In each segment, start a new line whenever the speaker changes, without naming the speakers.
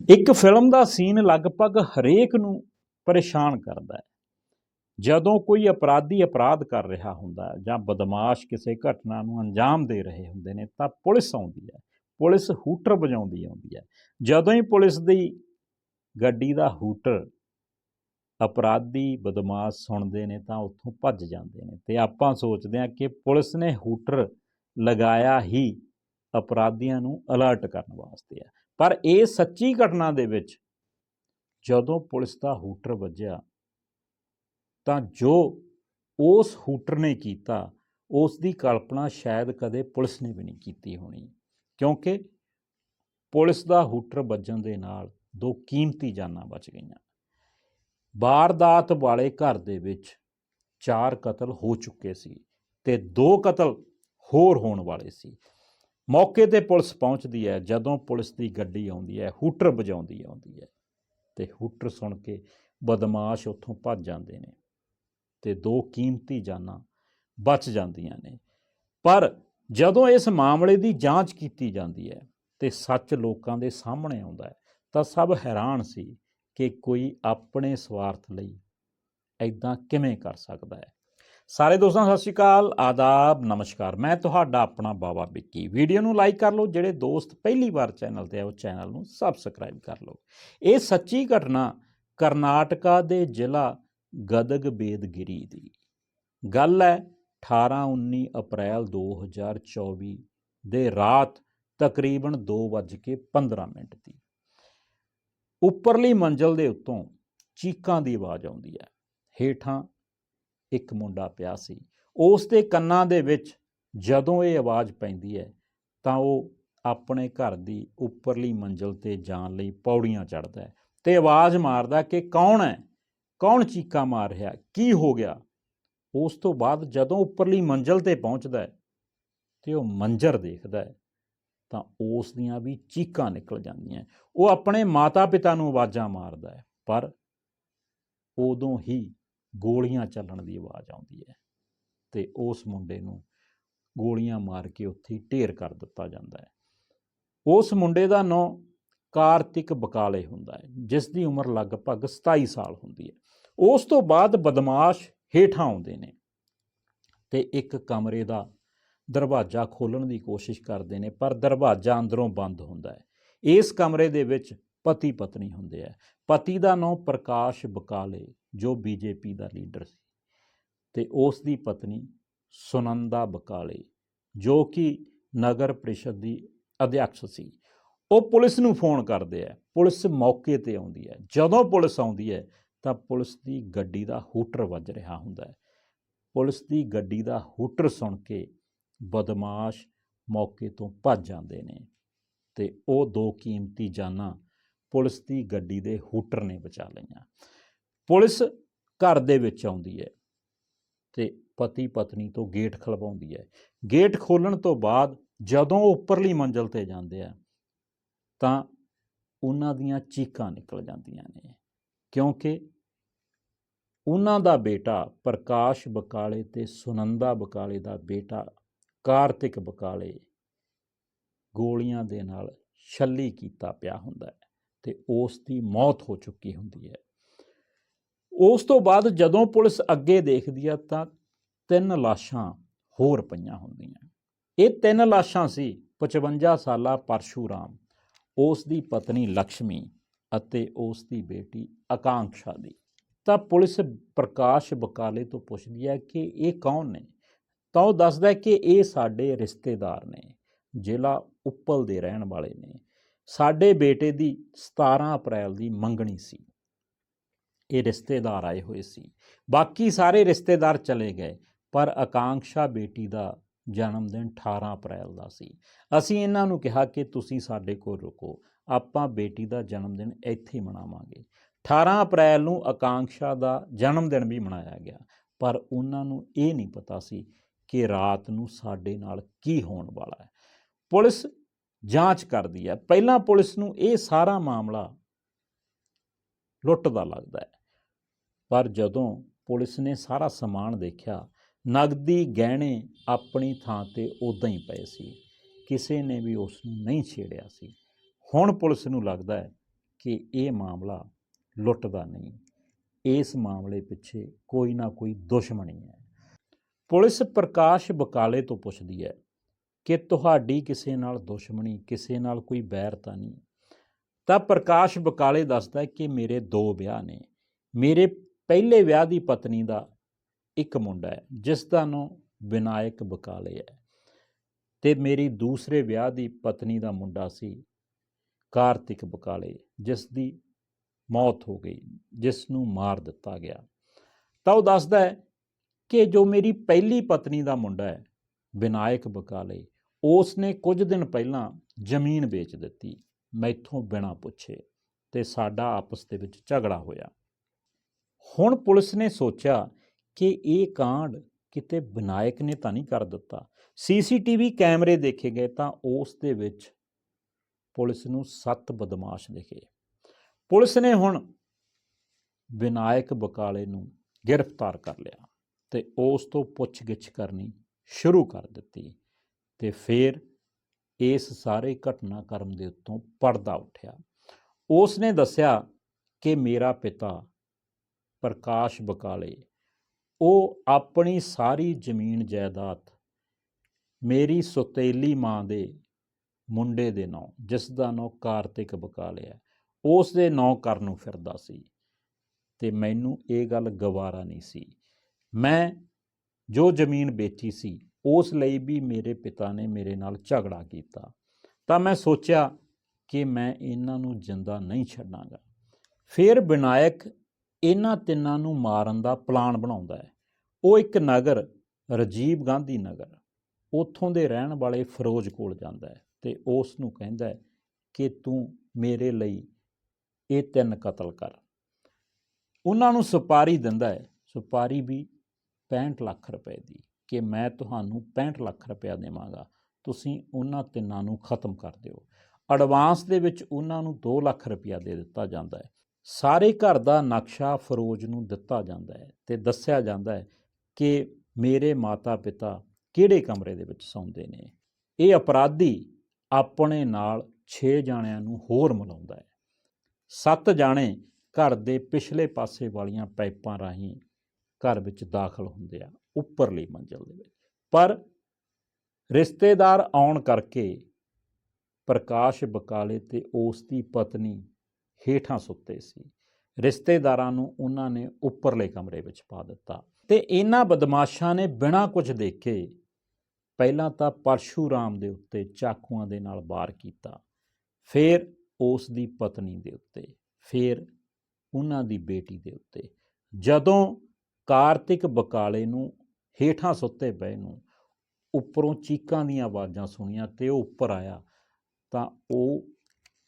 ਇੱਕ ਫਿਲਮ ਦਾ ਸੀਨ ਲਗਭਗ ਹਰੇਕ ਨੂੰ ਪਰੇਸ਼ਾਨ ਕਰਦਾ ਹੈ। ਜਦੋਂ ਕੋਈ ਅਪਰਾਧੀ ਅਪਰਾਧ ਕਰ ਰਿਹਾ ਹੁੰਦਾ ਹੈ ਜਾਂ ਬਦਮਾਸ਼ ਕਿਸੇ ਘਟਨਾ ਨੂੰ ਅੰਜਾਮ ਦੇ ਰਹੇ ਹੁੰਦੇ ਨੇ ਤਾਂ ਪੁਲਿਸ ਆਉਂਦੀ ਹੈ, ਪੁਲਿਸ ਹੂਟਰ ਵਜਾਉਂਦੀ ਆਉਂਦੀ ਹੈ। ਜਦੋਂ ਹੀ ਪੁਲਿਸ ਦੀ ਗੱਡੀ ਦਾ ਹੂਟਰ ਅਪਰਾਧੀ ਬਦਮਾਸ਼ ਸੁਣਦੇ ਨੇ ਤਾਂ ਉੱਥੋਂ ਭੱਜ ਜਾਂਦੇ ਨੇ ਤੇ ਆਪਾਂ ਸੋਚਦੇ ਹਾਂ ਕਿ ਪੁਲਿਸ ਨੇ ਹੂਟਰ ਲਗਾਇਆ ਹੀ ਅਪਰਾਧੀਆਂ ਨੂੰ ਅਲਰਟ ਕਰਨ ਵਾਸਤੇ ਹੈ। ਪਰ ਇਹ ਸੱਚੀ ਘਟਨਾ ਦੇ ਵਿੱਚ ਜਦੋਂ ਪੁਲਿਸ ਦਾ ਹੂਟਰ ਵੱਜਿਆ, ਤਾਂ ਜੋ ਉਸ ਹੂਟਰ ਨੇ ਕੀਤਾ, ਉਸ ਦੀ ਕਲਪਨਾ ਸ਼ਾਇਦ ਕਦੇ ਪੁਲਿਸ ਨੇ ਵੀ ਨਹੀਂ ਕੀਤੀ ਹੋਣੀ। ਕਿਉਂਕਿ ਪੁਲਿਸ ਦਾ ਹੂਟਰ ਵੱਜਣ ਦੇ ਨਾਲ ਦੋ ਕੀਮਤੀ ਜਾਨਾਂ ਬਚ ਗਈਆਂ। ਵਾਰਦਾਤ ਵਾਲੇ ਘਰ ਦੇ ਵਿੱਚ ਚਾਰ ਕਤਲ ਹੋ ਚੁੱਕੇ ਸੀ ਤੇ ਦੋ ਕਤਲ ਹੋਰ ਹੋਣ ਵਾਲੇ ਸੀ। ਮੌਕੇ ਤੇ ਪੁਲਿਸ ਪਹੁੰਚਦੀ ਹੈ, ਜਦੋਂ ਪੁਲਿਸ ਦੀ ਗੱਡੀ ਆਉਂਦੀ ਹੈ, ਹੂਟਰ ਵਜਾਉਂਦੀ ਆਉਂਦੀ ਹੈ ਤੇ ਹੂਟਰ ਸੁਣ ਕੇ ਬਦਮਾਸ਼ ਉੱਥੋਂ ਭੱਜ ਜਾਂਦੇ ਨੇ ਤੇ ਦੋ ਕੀਮਤੀ ਜਾਨਾਂ ਬਚ ਜਾਂਦੀਆਂ ਨੇ। ਪਰ ਜਦੋਂ ਇਸ ਮਾਮਲੇ ਦੀ ਜਾਂਚ ਕੀਤੀ ਜਾਂਦੀ ਹੈ ਤੇ ਸੱਚ ਲੋਕਾਂ ਦੇ ਸਾਹਮਣੇ ਆਉਂਦਾ ਹੈ, ਤਾਂ ਸਭ ਹੈਰਾਨ ਸੀ ਕਿ ਕੋਈ ਆਪਣੇ ਸਵਾਰਥ ਲਈ ਐਦਾਂ ਕਿਵੇਂ ਕਰ ਸਕਦਾ ਹੈ। ਸਾਰੇ ਦੋਸਤਾਂ, ਸਤਿ ਸ਼੍ਰੀ ਅਕਾਲ, ਆਦਾਬ, ਨਮਸਕਾਰ। ਮੈਂ ਤੁਹਾਡਾ ਆਪਣਾ ਬਾਬਾ ਵਿੱਕੀ। ਵੀਡੀਓ ਨੂੰ ਲਾਈਕ ਕਰ ਲਓ, ਜਿਹੜੇ ਦੋਸਤ ਪਹਿਲੀ ਵਾਰ ਚੈਨਲ ਤੇ ਆਏ ਉਹ ਚੈਨਲ ਨੂੰ ਸਬਸਕ੍ਰਾਈਬ ਕਰ ਲਓ। ਇਹ ਸੱਚੀ ਘਟਨਾ ਕਰਨਾਟਕਾ ਦੇ ਜ਼ਿਲ੍ਹਾ ਗਦਗ ਬੇਦਗਿਰੀ ਦੀ। ਗੱਲ ਹੈ 18-19 ਅਪ੍ਰੈਲ 2024 ਦੇ ਰਾਤ, ਤਕਰੀਬਨ 2:15 ਮਿੰਟ ਦੀ। ਉੱਪਰਲੀ ਮੰਜ਼ਲ ਦੇ ਉੱਤੋਂ ਚੀਕਾਂ ਦੀ ਆਵਾਜ਼ ਆਉਂਦੀ ਹੈ। ਹੇਠਾਂ ਇੱਕ ਮੁੰਡਾ ਪਿਆ ਸੀ। ਉਸ ਦੇ ਕੰਨਾਂ ਦੇ ਵਿੱਚ ਜਦੋਂ ਇਹ ਆਵਾਜ਼ ਪੈਂਦੀ ਹੈ, ਤਾਂ ਉਹ ਆਪਣੇ ਘਰ ਦੀ ਉੱਪਰਲੀ ਮੰਜ਼ਲ ਤੇ ਜਾਣ ਲਈ ਪੌੜੀਆਂ ਚੜ੍ਹਦਾ ਹੈ ਤੇ ਆਵਾਜ਼ ਮਾਰਦਾ ਕਿ ਕੌਣ ਹੈ? ਕੌਣ ਚੀਕਾਂ ਮਾਰ ਰਿਹਾ? ਕੀ ਹੋ ਗਿਆ? ਉਸ ਤੋਂ ਬਾਅਦ ਜਦੋਂ ਉੱਪਰਲੀ ਮੰਜ਼ਲ ਤੇ ਪਹੁੰਚਦਾ ਹੈ ਤੇ ਉਹ ਮੰਜ਼ਰ ਦੇਖਦਾ ਹੈ, ਤਾਂ ਉਸ ਦੀਆਂ ਵੀ ਚੀਕਾਂ ਨਿਕਲ ਜਾਂਦੀਆਂ ਉਹ ਆਪਣੇ ਮਾਤਾ-ਪਿਤਾ ਨੂੰ ਆਵਾਜ਼ਾਂ ਮਾਰਦਾ ਹੈ, ਪਰ ਉਦੋਂ ਹੀ ਗੋਲੀਆਂ ਚੱਲਣ ਦੀ ਆਵਾਜ਼ ਆਉਂਦੀ ਹੈ ਤੇ ਉਸ ਮੁੰਡੇ ਨੂੰ ਗੋਲੀਆਂ ਮਾਰ ਕੇ ਉੱਥੇ ਢੇਰ ਕਰ ਦਿੱਤਾ ਜਾਂਦਾ ਹੈ। ਉਸ ਮੁੰਡੇ ਦਾ ਨਾਂ ਕਾਰਤਿਕ ਬਕਾਲੇ ਹੁੰਦਾ ਹੈ ਜਿਸ ਦੀ ਉਮਰ ਲਗਭਗ 27 ਸਾਲ ਹੁੰਦੀ ਹੈ। ਉਸ ਤੋਂ ਬਾਅਦ ਬਦਮਾਸ਼ ਹੇਠਾਂ ਆਉਂਦੇ ਨੇ ਤੇ ਇੱਕ ਕਮਰੇ ਦਾ ਦਰਵਾਜ਼ਾ ਖੋਲਣ ਦੀ ਕੋਸ਼ਿਸ਼ ਕਰਦੇ ਨੇ, ਪਰ ਦਰਵਾਜ਼ਾ ਅੰਦਰੋਂ ਬੰਦ ਹੁੰਦਾ ਹੈ। ਇਸ ਕਮਰੇ ਦੇ ਵਿੱਚ ਪਤੀ ਪਤਨੀ ਹੁੰਦੇ ਆ ਪਤੀ ਦਾ ਨਾਮ ਪ੍ਰਕਾਸ਼ ਬਕਾਲੇ ਜੋ ਬੀਜੇਪੀ ਦਾ ਲੀਡਰ ਸੀ। ਤੇ ਉਸ ਦੀ ਪਤਨੀ ਸੁਨੰਦਾ ਬਕਾਲੇ, ਜੋ ਕਿ ਨਗਰ ਪ੍ਰੀਸ਼ਦ ਦੀ ਅਧਿਆਕਸ਼ ਸੀ। ਉਹ ਪੁਲਿਸ ਨੂੰ ਫੋਨ ਕਰਦੇ ਆ। ਪੁਲਿਸ ਮੌਕੇ ਤੇ ਆਉਂਦੀ ਹੈ ਜਦੋਂ ਪੁਲਿਸ ਆਉਂਦੀ ਹੈ ਤਾਂ ਪੁਲਿਸ ਦੀ ਗੱਡੀ ਦਾ ਹੂਟਰ ਵੱਜ ਰਿਹਾ ਹੁੰਦਾ ਹੈ ਪੁਲਿਸ ਦੀ ਗੱਡੀ ਦਾ ਹੂਟਰ ਸੁਣ ਕੇ ਬਦਮਾਸ਼ ਮੌਕੇ ਤੋਂ ਭੱਜ ਜਾਂਦੇ ਨੇ। ਤੇ ਉਹ ਦੋ ਕੀਮਤੀ ਜਾਨਾਂ ਪੁਲਿਸ ਦੀ ਗੱਡੀ ਦੇ ਹੂਟਰ ਨੇ ਬਚਾ ਲਈਆਂ। ਪੁਲਿਸ ਘਰ ਦੇ ਵਿੱਚ ਆਉਂਦੀ ਹੈ ਤੇ ਪਤੀ ਪਤਨੀ ਤੋਂ ਗੇਟ ਖਲਵਾਉਂਦੀ ਹੈ। ਗੇਟ ਖੋਲਣ ਤੋਂ ਬਾਅਦ ਜਦੋਂ ਉਹ ਉੱਪਰਲੀ ਮੰਜ਼ਲ ਤੇ ਜਾਂਦੇ ਆ, ਤਾਂ ਉਹਨਾਂ ਦੀਆਂ ਚੀਕਾਂ ਨਿਕਲ ਜਾਂਦੀਆਂ ਨੇ, ਕਿਉਂਕਿ ਉਹਨਾਂ ਦਾ ਬੇਟਾ ਪ੍ਰਕਾਸ਼ ਬਕਾਲੇ ਤੇ ਸੁਨੰਦਾ ਬਕਾਲੇ ਦਾ ਬੇਟਾ ਕਾਰਤਿਕ ਬਕਾਲੇ ਗੋਲੀਆਂ ਦੇ ਨਾਲ ਛੱਲੀ ਕੀਤਾ ਪਿਆ ਹੁੰਦਾ ਹੈ ਤੇ ਉਸ ਦੀ ਮੌਤ ਹੋ ਚੁੱਕੀ ਹੁੰਦੀ ਹੈ। ਉਸ ਤੋਂ ਬਾਅਦ ਜਦੋਂ ਪੁਲਿਸ ਅੱਗੇ ਦੇਖਦੀ ਹੈ ਤਾਂ ਤਿੰਨ ਲਾਸ਼ਾਂ ਹੋਰ ਪਈਆਂ ਹੁੰਦੀਆਂ। ਇਹ ਤਿੰਨ ਲਾਸ਼ਾਂ ਸੀ 55 ਸਾਲਾ ਪਰਸ਼ੂਰਾਮ, ਉਸ ਦੀ ਪਤਨੀ ਲక్ష్ਮੀ ਅਤੇ ਉਸ ਦੀ ਬੇਟੀ ਆਕਾਂਕਸ਼ਾ ਦੀ। ਤਾਂ ਪੁਲਿਸ ਪ੍ਰਕਾਸ਼ ਬਕਾਲੇ ਤੋਂ ਪੁੱਛਦੀ ਹੈ ਕਿ ਇਹ ਕੌਣ ਨੇ? ਤਾਂ ਉਹ ਦੱਸਦਾ ਕਿ ਇਹ ਸਾਡੇ ਰਿਸ਼ਤੇਦਾਰ ਨੇ, ਜ਼ਿਲ੍ਹਾ ਉੱਪਲ ਦੇ ਰਹਿਣ ਵਾਲੇ ਨੇ। ਸਾਡੇ ਬੇਟੇ ਦੀ 17 ਅਪ੍ਰੈਲ ਦੀ ਮੰਗਣੀ ਸੀ। ਇਹ ਰਿਸ਼ਤੇਦਾਰ ਆਏ ਹੋਏ ਸੀ। ਬਾਕੀ ਸਾਰੇ ਰਿਸ਼ਤੇਦਾਰ ਚਲੇ ਗਏ, ਪਰ ਆਕਾਂਕਸ਼ਾ ਬੇਟੀ ਦਾ ਜਨਮ ਦਿਨ 18 ਅਪ੍ਰੈਲ ਦਾ ਸੀ। ਅਸੀਂ ਇਹਨਾਂ ਨੂੰ ਕਿਹਾ ਕਿ ਤੁਸੀਂ ਸਾਡੇ ਕੋਲ ਰੁਕੋ, ਆਪਾਂ ਬੇਟੀ ਦਾ ਜਨਮ ਦਿਨ ਇੱਥੇ ਮਨਾਵਾਂਗੇ। 18 ਅਪ੍ਰੈਲ ਨੂੰ ਆਕਾਂਕਸ਼ਾ ਦਾ ਜਨਮ ਦਿਨ ਵੀ ਮਨਾਇਆ ਗਿਆ, ਪਰ ਉਹਨਾਂ ਨੂੰ ਇਹ ਨਹੀਂ ਪਤਾ ਸੀ ਕਿ ਰਾਤ ਨੂੰ ਸਾਡੇ ਨਾਲ ਕੀ ਹੋਣ ਵਾਲਾ ਹੈ। ਪੁਲਿਸ ਜਾਂਚ ਕਰਦੀ ਹੈ। ਪਹਿਲਾਂ ਪੁਲਿਸ ਨੂੰ ਇਹ ਸਾਰਾ ਮਾਮਲਾ ਲੁੱਟ ਦਾ ਲੱਗਦਾ ਹੈ। ਪਰ ਜਦੋਂ ਪੁਲਿਸ ਨੇ ਸਾਰਾ ਸਮਾਨ ਦੇਖਿਆ ਨਗਦੀ ਗਹਿਣੇ ਆਪਣੀ ਥਾਂ ਤੇ ਉਦਾਂ ਹੀ ਪਏ ਸੀ। ਕਿਸੇ ਨੇ ਵੀ ਉਸ ਨੂੰ ਨਹੀਂ ਛੇੜਿਆ ਸੀ। ਹੁਣ ਪੁਲਿਸ ਨੂੰ ਲੱਗਦਾ ਹੈ ਕਿ ਇਹ ਮਾਮਲਾ ਲੁੱਟ ਦਾ ਨਹੀਂ। ਇਸ ਮਾਮਲੇ ਪਿੱਛੇ ਕੋਈ ਨਾ ਕੋਈ ਦੁਸ਼ਮਣੀ ਹੈ। ਪੁਲਿਸ ਪ੍ਰਕਾਸ਼ ਬਕਾਲੇ ਤੋਂ ਪੁੱਛਦੀ ਹੈ ਕਿ ਤੁਹਾਡੀ ਕਿਸੇ ਨਾਲ ਦੁਸ਼ਮਣੀ, ਕਿਸੇ ਨਾਲ ਕੋਈ ਬੈਰ ਤਾਂ ਨਹੀਂ। ਤਾਂ ਪ੍ਰਕਾਸ਼ ਬਕਾਲੇ ਦੱਸਦਾ ਹੈ ਕਿ ਮੇਰੇ ਦੋ ਵਿਆਹ ਨੇ। ਮੇਰੇ ਪਹਿਲੇ ਵਿਆਹ ਦੀ ਪਤਨੀ ਦਾ ਇੱਕ ਮੁੰਡਾ ਹੈ, ਜਿਸ ਦਾ ਨਾਮ ਵਿਨਾਇਕ ਬਕਾਲੇ ਹੈ। ਤੇ ਮੇਰੀ ਦੂਸਰੇ ਵਿਆਹ ਦੀ ਪਤਨੀ ਦਾ ਮੁੰਡਾ ਸੀ ਕਾਰਤਿਕ ਬਕਾਲੇ, ਜਿਸ ਦੀ ਮੌਤ ਹੋ ਗਈ, ਜਿਸ ਨੂੰ ਮਾਰ ਦਿੱਤਾ ਗਿਆ। ਤਾਂ ਉਹ ਦੱਸਦਾ ਹੈ ਕਿ ਜੋ ਮੇਰੀ ਪਹਿਲੀ ਪਤਨੀ ਦਾ ਮੁੰਡਾ ਹੈ, ਵਿਨਾਇਕ ਬਕਾਲੇ ਉਸ ਨੇ ਕੁਝ ਦਿਨ ਪਹਿਲਾਂ ਜ਼ਮੀਨ ਵੇਚ ਦਿੱਤੀ, ਮੈਥੋਂ ਬਿਨਾਂ ਪੁੱਛੇ, ਤੇ ਸਾਡਾ ਆਪਸ ਦੇ ਵਿੱਚ ਝਗੜਾ ਹੋਇਆ। ਹੁਣ ਪੁਲਿਸ ਨੇ ਸੋਚਿਆ ਕਿ ਇਹ ਕਾਂਡ ਕਿਤੇ ਵਿਨਾਇਕ ਨੇ ਤਾਂ ਨਹੀਂ ਕਰ ਦਿੱਤਾ। ਸੀਸੀਟੀਵੀ ਕੈਮਰੇ ਦੇਖੇ ਗਏ ਤਾਂ ਉਸ ਦੇ ਵਿੱਚ ਪੁਲਿਸ ਨੂੰ ਸੱਤ ਬਦਮਾਸ਼ ਦਿਖੇ। ਪੁਲਿਸ ਨੇ ਹੁਣ ਵਿਨਾਇਕ ਬਕਾਲੇ ਨੂੰ ਗ੍ਰਿਫਤਾਰ ਕਰ ਲਿਆ ਤੇ ਉਸ ਤੋਂ ਪੁੱਛਗਿੱਛ ਕਰਨੀ ਸ਼ੁਰੂ ਕਰ ਦਿੱਤੀ ਤੇ ਫਿਰ ਇਸ ਸਾਰੇ ਘਟਨਾਕ੍ਰਮ ਦੇ ਉੱਤੋਂ ਪਰਦਾ ਉੱਠਿਆ। ਉਸ ਨੇ ਦੱਸਿਆ ਕਿ ਮੇਰਾ ਪਿਤਾ ਪ੍ਰਕਾਸ਼ ਬਕਾਲੇ। ਉਹ ਆਪਣੀ ਸਾਰੀ ਜ਼ਮੀਨ ਜਾਇਦਾਦ ਮੇਰੀ ਸੁਤੇਲੀ ਮਾਂ ਦੇ ਮੁੰਡੇ ਦੇ ਨਾਂ, ਜਿਸ ਦਾ ਨਾਂ ਕਾਰਤਿਕ ਬਕਾਲੇ ਹੈ, ਉਸ ਦੇ ਨਾਂ ਕਰਨ ਨੂੰ ਫਿਰਦਾ ਸੀ ਤੇ ਮੈਨੂੰ ਇਹ ਗੱਲ ਗਵਾਰਾ ਨਹੀਂ ਸੀ। ਮੈਂ ਜੋ ਜ਼ਮੀਨ ਵੇਚੀ ਸੀ, ਉਸ ਲਈ ਵੀ ਮੇਰੇ ਪਿਤਾ ਨੇ ਮੇਰੇ ਨਾਲ ਝਗੜਾ ਕੀਤਾ। ਤਾਂ ਮੈਂ ਸੋਚਿਆ ਕਿ ਮੈਂ ਇਹਨਾਂ ਨੂੰ ਜਿੰਦਾ ਨਹੀਂ ਛੱਡਾਂਗਾ। ਫਿਰ ਵਿਨਾਇਕ ਇਹਨਾਂ ਤਿੰਨਾਂ ਨੂੰ ਮਾਰਨ ਦਾ ਪਲਾਨ ਬਣਾਉਂਦਾ ਹੈ। ਉਹ ਇੱਕ ਨਗਰ, ਰਜੀਵ ਗਾਂਧੀ ਨਗਰ, ਉੱਥੋਂ ਦੇ ਰਹਿਣ ਵਾਲੇ ਫਿਰੋਜ਼ ਕੋਲ ਜਾਂਦਾ ਹੈ ਤੇ ਉਸ ਨੂੰ ਕਹਿੰਦਾ ਹੈ ਕਿ ਤੂੰ ਮੇਰੇ ਲਈ ਇਹ ਤਿੰਨ ਕਤਲ ਕਰ। ਉਹਨਾਂ ਨੂੰ ਸੁਪਾਰੀ ਦਿੰਦਾ ਹੈ, ਸੁਪਾਰੀ ਵੀ 65 ਲੱਖ ਰੁਪਏ ਦੀ, ਕਿ ਮੈਂ ਤੁਹਾਨੂੰ 65 ਲੱਖ ਰੁਪਇਆ ਦੇਵਾਂਗਾ, ਤੁਸੀਂ ਉਹਨਾਂ ਤਿੰਨਾਂ ਨੂੰ ਖਤਮ ਕਰ ਦਿਓ। ਐਡਵਾਂਸ ਦੇ ਵਿੱਚ ਉਹਨਾਂ ਨੂੰ 2 ਲੱਖ ਰੁਪਇਆ ਦੇ ਦਿੱਤਾ ਜਾਂਦਾ ਹੈ। ਸਾਰੇ ਘਰ ਦਾ ਨਕਸ਼ਾ ਫਰੋਜ਼ ਨੂੰ ਦਿੱਤਾ ਜਾਂਦਾ ਹੈ ਤੇ ਦੱਸਿਆ ਜਾਂਦਾ ਹੈ ਕਿ ਮੇਰੇ ਮਾਤਾ-ਪਿਤਾ ਕਿਹੜੇ ਕਮਰੇ ਦੇ ਵਿੱਚ ਸੌਂਦੇ ਨੇ। ਇਹ ਅਪਰਾਧੀ ਆਪਣੇ ਨਾਲ 6 ਜਾਣਿਆਂ ਨੂੰ ਹੋਰ ਮਿਲਾਉਂਦਾ ਹੈ। ਸੱਤ ਜਾਣੇ ਘਰ ਦੇ ਪਿਛਲੇ ਪਾਸੇ ਵਾਲੀਆਂ ਪਾਈਪਾਂ ਰਾਹੀਂ ਘਰ ਵਿੱਚ ਦਾਖਲ ਹੁੰਦੇ ਆ, ਉੱਪਰਲੀ ਮੰਜ਼ਲ ਦੇ ਵਿੱਚ। ਪਰ ਰਿਸ਼ਤੇਦਾਰ ਆਉਣ ਕਰਕੇ ਪ੍ਰਕਾਸ਼ ਬਕਾਲੇ ਤੇ ਉਸ ਦੀ ਪਤਨੀ ਹੇਠਾਂ ਸੁੱਤੇ ਸੀ। ਰਿਸ਼ਤੇਦਾਰਾਂ ਨੂੰ ਉਹਨਾਂ ਨੇ ਉੱਪਰਲੇ ਕਮਰੇ ਵਿੱਚ ਪਾ ਦਿੱਤਾ ਤੇ ਇਹਨਾਂ ਬਦਮਾਸ਼ਾਂ ਨੇ ਬਿਨਾਂ ਕੁਝ ਦੇਖੇ ਪਹਿਲਾਂ ਤਾਂ ਪਰਸ਼ੂਰਾਮ ਦੇ ਉੱਤੇ ਚਾਕੂਆਂ ਦੇ ਨਾਲ ਵਾਰ ਕੀਤਾ, ਫਿਰ ਉਸ ਦੀ ਪਤਨੀ ਦੇ ਉੱਤੇ, ਫਿਰ ਉਹਨਾਂ ਦੀ ਬੇਟੀ ਦੇ ਉੱਤੇ। ਜਦੋਂ ਕਾਰਤਿਕ ਬਕਾਲੇ ਨੂੰ ਹੇਠਾਂ ਸੁੱਤੇ ਪਏ ਨੂੰ ਉੱਪਰੋਂ ਚੀਕਾਂ ਦੀਆਂ ਆਵਾਜ਼ਾਂ ਸੁਣੀਆਂ ਤੇ ਉਹ ਉੱਪਰ ਆਇਆ ਤਾਂ ਉਹ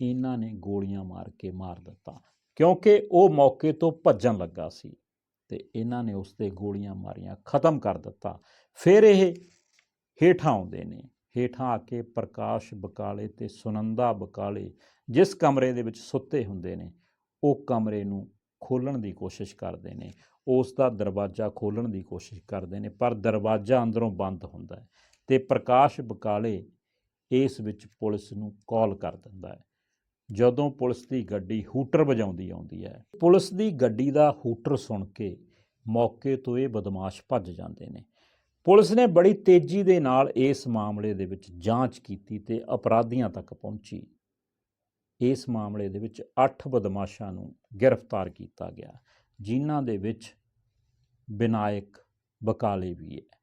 ਇਹਨਾਂ ਨੇ ਗੋਲੀਆਂ ਮਾਰ ਕੇ ਮਾਰ ਦਿੱਤਾ। ਕਿਉਂਕਿ ਉਹ ਮੌਕੇ ਤੋਂ ਭੱਜਣ ਲੱਗਾ ਸੀ ਤੇ ਇਹਨਾਂ ਨੇ ਉਸ ਤੇ ਗੋਲੀਆਂ ਮਾਰੀਆਂ, ਖਤਮ ਕਰ ਦਿੱਤਾ। ਫਿਰ ਇਹ ਹੇਠਾਂ ਆਉਂਦੇ ਨੇ। ਹੇਠਾਂ ਆ ਕੇ ਪ੍ਰਕਾਸ਼ ਬਕਾਲੇ ਤੇ ਸੁਨੰਦਾ ਬਕਾਲੇ ਜਿਸ ਕਮਰੇ ਦੇ ਵਿੱਚ ਸੁੱਤੇ ਹੁੰਦੇ ਨੇ, ਉਹ ਕਮਰੇ ਨੂੰ ਖੋਲਣ ਦੀ ਕੋਸ਼ਿਸ਼ ਕਰਦੇ ਨੇ। ਉਸ ਦਾ ਦਰਵਾਜ਼ਾ ਖੋਲਣ ਦੀ ਕੋਸ਼ਿਸ਼ ਕਰਦੇ ਨੇ, ਪਰ ਦਰਵਾਜ਼ਾ ਅੰਦਰੋਂ ਬੰਦ ਹੁੰਦਾ ਹੈ ਤੇ ਪ੍ਰਕਾਸ਼ ਬਕਾਲੇ ਇਸ ਵਿੱਚ ਪੁਲਿਸ ਨੂੰ ਕਾਲ ਕਰ ਦਿੰਦਾ ਹੈ। ਜਦੋਂ ਪੁਲਿਸ ਦੀ ਗੱਡੀ ਹੂਟਰ ਵਜਾਉਂਦੀ ਆਉਂਦੀ ਹੈ, ਪੁਲਿਸ ਦੀ ਗੱਡੀ ਦਾ ਹੂਟਰ ਸੁਣ ਕੇ ਮੌਕੇ ਤੋਂ ਇਹ ਬਦਮਾਸ਼ ਭੱਜ ਜਾਂਦੇ ਨੇ। ਪੁਲਿਸ ਨੇ ਬੜੀ ਤੇਜ਼ੀ ਦੇ ਨਾਲ ਇਸ ਮਾਮਲੇ ਦੇ ਵਿੱਚ ਜਾਂਚ ਕੀਤੀ ਤੇ ਅਪਰਾਧੀਆਂ ਤੱਕ ਪਹੁੰਚੀ। ਇਸ ਮਾਮਲੇ ਦੇ ਵਿੱਚ 8 ਬਦਮਾਸ਼ਾਂ ਨੂੰ ਗ੍ਰਿਫਤਾਰ ਕੀਤਾ ਗਿਆ, ਜਿਨ੍ਹਾਂ ਦੇ ਵਿੱਚ ਵਿਨਾਇਕ ਬਕਾਲੇ ਵੀ ਹੈ।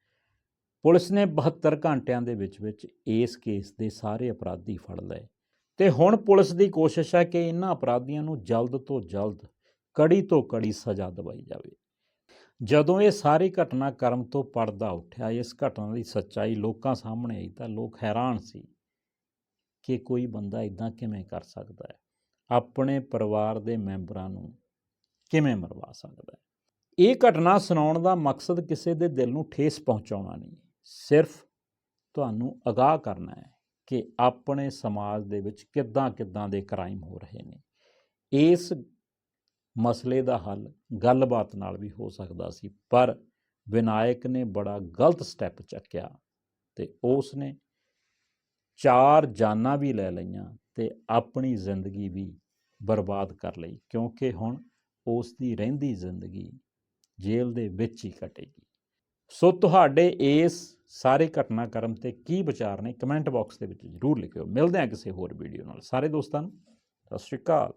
ਪੁਲਿਸ ਨੇ 72 ਘੰਟਿਆਂ ਦੇ ਵਿੱਚ ਵਿੱਚ ਇਸ ਕੇਸ ਦੇ ਸਾਰੇ ਅਪਰਾਧੀ ਫੜ ਲਏ। ਤੇ ਹੁਣ ਪੁਲਿਸ ਦੀ ਕੋਸ਼ਿਸ਼ ਹੈ ਕਿ ਇਹਨਾਂ ਅਪਰਾਧੀਆਂ ਨੂੰ ਜਲਦ ਤੋਂ ਜਲਦ, ਕੜੀ ਤੋਂ ਕੜੀ ਸਜ਼ਾ ਦਿਵਾਈ ਜਾਵੇ। ਜਦੋਂ ਇਹ ਸਾਰੀ ਘਟਨਾ ਕਰਮ ਤੋਂ ਪਰਦਾ ਉੱਠਿਆ, ਇਸ ਘਟਨਾ ਦੀ ਸੱਚਾਈ ਲੋਕਾਂ ਸਾਹਮਣੇ ਆਈ ਤਾਂ ਲੋਕ ਹੈਰਾਨ ਸੀ ਕਿ ਕੋਈ ਬੰਦਾ ਇਦਾਂ ਕਿਵੇਂ ਕਰ ਸਕਦਾ ਹੈ? ਆਪਣੇ ਪਰਿਵਾਰ ਦੇ ਮੈਂਬਰਾਂ ਨੂੰ ਕਿਵੇਂ ਮਰਵਾ ਸਕਦਾ ਹੈ? ਇਹ ਘਟਨਾ ਸੁਣਾਉਣ ਦਾ ਮਕਸਦ ਕਿਸੇ ਦੇ ਦਿਲ ਨੂੰ ਠੇਸ ਪਹੁੰਚਾਉਣਾ ਨਹੀਂ, ਸਿਰਫ ਤੁਹਾਨੂੰ ਅਗਾਹ ਕਰਨਾ ਹੈ। ਕਿ ਆਪਣੇ ਸਮਾਜ ਦੇ ਵਿੱਚ ਕਿੱਦਾਂ ਕਿੱਦਾਂ ਦੇ ਕ੍ਰਾਈਮ ਹੋ ਰਹੇ ਨੇ। ਇਸ ਮਸਲੇ ਦਾ ਹੱਲ ਗੱਲਬਾਤ ਨਾਲ ਵੀ ਹੋ ਸਕਦਾ ਸੀ, ਪਰ ਵਿਨਾਇਕ ਨੇ ਬੜਾ ਗਲਤ ਸਟੈਪ ਚੱਕਿਆ ਤੇ ਉਸ ਨੇ ਚਾਰ ਜਾਨਾਂ ਵੀ ਲੈ ਲਈਆਂ ਤੇ ਆਪਣੀ ਜ਼ਿੰਦਗੀ ਵੀ ਬਰਬਾਦ ਕਰ ਲਈ, ਕਿਉਂਕਿ ਹੁਣ ਉਸ ਦੀ ਰਹਿੰਦੀ ਜ਼ਿੰਦਗੀ ਜੇਲ੍ਹ ਦੇ ਵਿੱਚ ਹੀ ਕੱਟੇਗੀ। ਸੋ ਤੁਹਾਡੇ ਇਸ ਸਾਰੇ ਘਟਨਾਕ੍ਰਮ ਤੇ ਕੀ ਵਿਚਾਰ ਨੇ, ਕਮੈਂਟ ਬਾਕਸ ਦੇ ਵਿੱਚ ਜ਼ਰੂਰ ਲਿਖਿਓ। ਮਿਲਦੇ ਹਾਂ ਕਿਸੇ ਹੋਰ ਵੀਡੀਓ ਨਾਲ। ਸਾਰੇ ਦੋਸਤਾਂ ਨੂੰ, ਸਤਿ ਸ਼੍ਰੀ ਅਕਾਲ।